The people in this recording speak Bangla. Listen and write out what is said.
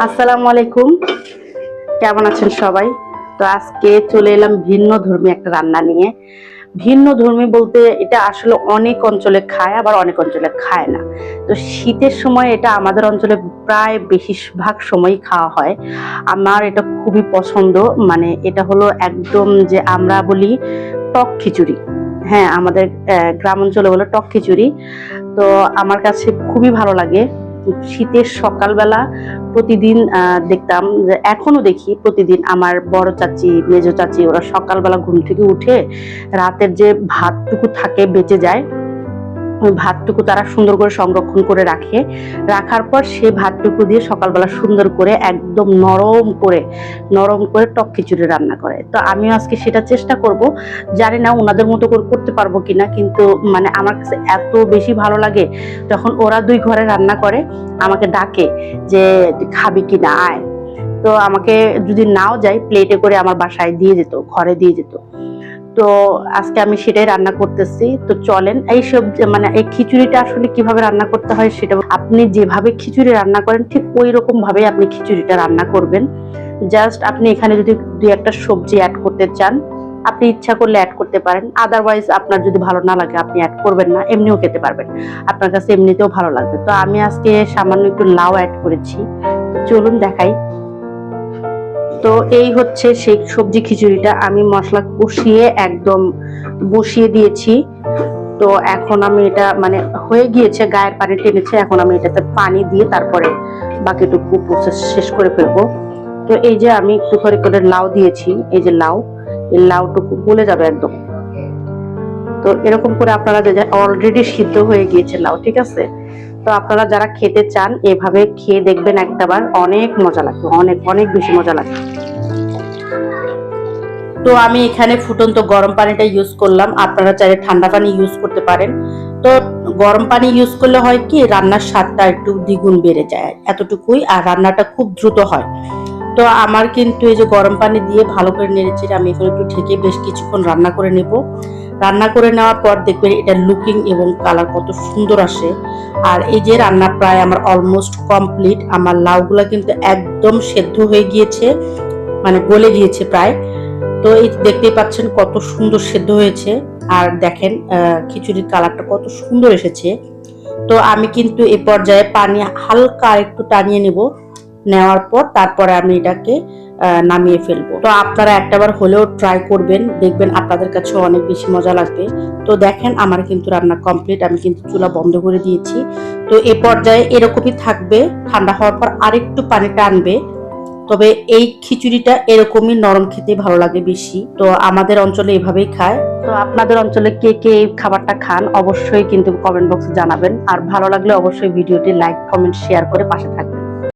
আসসালামু আলাইকুম। কেমন আছেন সবাই? তো আজকে চলে এলাম ভিন্ন ধর্মী একটা রান্না নিয়ে। ভিন্ন ধর্মী বলতে এটা আসলে অনেক অঞ্চলে খায়, আবার অনেক অঞ্চলে খায় না। তো শীতের সময় এটা আমাদের অঞ্চলে প্রায় বেশিরভাগ সময় খাওয়া হয়। আমার এটা খুবই পছন্দ মানে এটা হলো একদম যে আমরা বলি টক খিচুড়ি। হ্যাঁ আমাদের গ্রাম অঞ্চলে বলে টক খিচুড়ি। তো আমার কাছে খুবই ভালো লাগে। শীতের সকালবেলা প্রতিদিন দেখতাম যে এখনও দেখি প্রতিদিন আমার বড় চাচি, মেজো চাচি ওরা সকালবেলা ঘুম থেকে উঠে রাতের যে ভাতটুকু থাকে বেঁচে যায়। ভাতটুকু তারা সুন্দর করে সংরক্ষণ করে রাখে। রাখার পর সে ভাতটুকু দিয়ে সকালবেলা সুন্দর করে একদম নরম করে নরম করে টক খিচুড়ি রান্না করে। তো আমিও আজকে সেটা চেষ্টা করব। জানি না ওনাদের মতো করে করতে পারব কিনা, কিন্তু মানে আমার কাছে এত বেশি ভালো লাগে যখন ওরা দুই ঘরে রান্না করে, আমাকে ডাকে যে খাবি কি না? আয়। তো আমাকে যদি নাও যাই প্লেটে করে আমার বাসায় দিয়ে যেত, ঘরে দিয়ে যেত। তো আজকে আমি সেটাই রান্না করতেছি। তো চলেন এই সব মানে এই খিচুড়িটা আসলে কীভাবে রান্না করতে হয় সেটা আপনি যেভাবে খিচুড়ি রান্না করেন, ঠিক ওই রকম ভাবে আপনি খিচুড়িটা রান্না করবেন। জাস্ট আপনি এখানে যদি দুই একটা সবজি অ্যাড করতে চান, আপনি ইচ্ছা করলে অ্যাড করতে পারেন। আদারওয়াইজ আপনার যদি ভালো না লাগে, আপনি অ্যাড করবেন না, এমনিও খেতে পারবেন। আপনার কাছে এমনিতেও ভালো লাগবে। তো আমি আজকে সামান্য একটু লাউ অ্যাড করেছি। চলুন দেখাই। তো এই হচ্ছে সেই সবজি খিচুড়িটা। আমি মশলা কষিয়ে একদম বসিয়ে দিয়েছি। তো এখন আমি এটা মানে হয়ে গিয়েছে, গায়ের পানি টেনেছে, এখন আমি এটাতে পানি দিয়ে তারপরে বাকিটুকু প্রসেস শেষ করে ফেলব। তো এই যে আমি একটু করে করে লাউ দিয়েছি, এই যে লাউ, এই লাউটুকু গলে যাবে একদম। তো এরকম করে আপনারা যে অলরেডি সিদ্ধ হয়ে গিয়েছে লাউ, ঠিক আছে? তো আপনারা যারা খেতে চান, এভাবে খেয়ে দেখবেন একটাবার। অনেক মজা লাগবে, অনেক অনেক বেশি মজা লাগবে। তো আমি এখানে ফুটন্ত গরম পানিটা ইউজ করলাম। আপনারা চাইলে ঠান্ডা পানি ইউজ করতে পারেন। তো গরম পানি ইউজ করলে হয় কি, রান্নার স্বাদটা একটু দ্বিগুণ বেড়ে যায় এতটুকুই, আর রান্নাটা খুব দ্রুত হয়। তো আমার কিন্তু এই যে গরম পানি দিয়ে ভালো করে নেড়েছি আমি এখানে একটু ঢেকে বেশ কিছুক্ষণ রান্না করে নেব। রান্না করে নেওয়ার পর দেখবেন এটা লুকিং এবং কালার কত সুন্দর আসে। আর এই যে রান্না প্রায় আমার অলমোস্ট কমপ্লিট আমার লাউগুলা কিন্তু একদম সেদ্ধ হয়ে গিয়েছে মানে গলে গিয়েছে প্রায়। তো এই দেখতেই পাচ্ছেন কত সুন্দর সেদ্ধ হয়েছে। আর দেখেন খিচুড়ির কালারটা কত সুন্দর এসেছে। তো আমি কিন্তু এ পর্যায়ে পানি হালকা একটু টানিয়ে নেব। নেওয়ার পর তারপরে আমি এটাকে নামিয়ে ফেলব। তো আপনারা একটাবার হলেও ট্রাই করবেন, দেখবেন আপনাদের কাছে অনেক বেশি মজা লাগবে। তো দেখেন, আমার কিন্তু রান্না কমপ্লিট আমি কিন্তু চুলা বন্ধ করে দিয়েছি। তো এ পর্যায়ে এরকমই থাকবে, ঠান্ডা হওয়ার পর আরেকটু পানি টানবে তবে এই খিচুড়িটা এরকমই নরম খেতে ভালো লাগে বেশি। তো আমাদের অঞ্চলে এভাবেই খায়। তো আপনাদের অঞ্চলে কে কে এই খাবারটা খান, অবশ্যই কিন্তু কমেন্ট বক্সে জানাবেন। আর ভালো লাগলে অবশ্যই ভিডিওটি লাইক কমেন্ট শেয়ার করে পাশে থাকবেন।